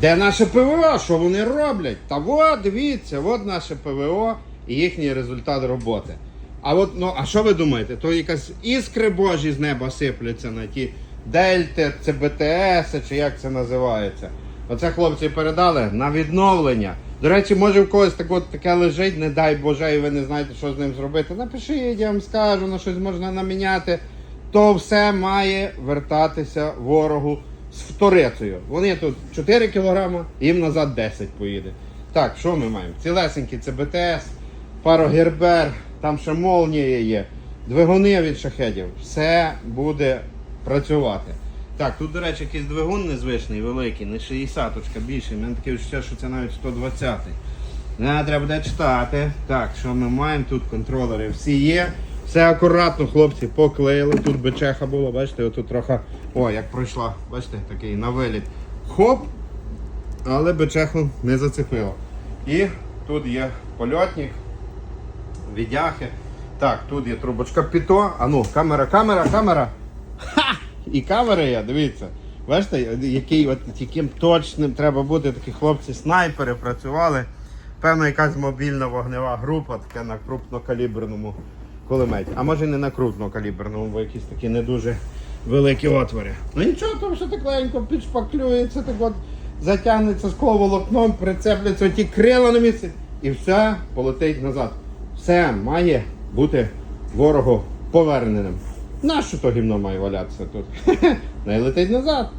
Де наше ПВО? Що вони роблять? Та от, дивіться, от наше ПВО і їхній результат роботи. А от, ну, а що ви думаєте? То якась іскри божі з неба сипляться на ті дельти, це БТС, чи як це називається. Оце хлопці передали на відновлення. До речі, може в когось так от таке лежить, не дай Боже, і ви не знаєте, що з ним зробити. Напишіть, я вам скажу, на щось можна наміняти. То все має вертатися ворогу з вторицею. Вони тут 4 кілограма, їм назад 10 поїде. Так, що ми маємо? Цілесенькі це БТС, пару гербер, там ще молнія є, двигуни від шахедів. Все буде працювати. Так, тут, до речі, якийсь двигун незвичний, великий, не 60-ка більший. У мене таке відчуття, що це навіть 120-й. Не, треба буде читати. Так, що ми маємо? Тут контролери всі є. Все акуратно, хлопці, поклеїли. Тут бичеха було, бачите, отут трохи. О, як пройшла, бачите, такий на виліт. Хоп! Але бичеху не зацепило. І тут є польотник, відяхи. Так, тут є трубочка піто. А ну, камера, камера, камера. Ха! І камера є, дивіться. Бачите, який, от, яким точним треба бути, такі хлопці снайпери працювали. Певно, якась мобільна вогнева група, таке на крупнокаліберному кулеметі. А може не на крупнокаліберному, бо якісь такі не дуже великі отвори. Ну нічого, там все так легенько підшпаклюється, так от затягнеться скловолокном, прицепляться ті крила на місці і все полетить назад. Все має бути ворогу поверненим. Нащо то гімно має валятися тут? Не летить назад.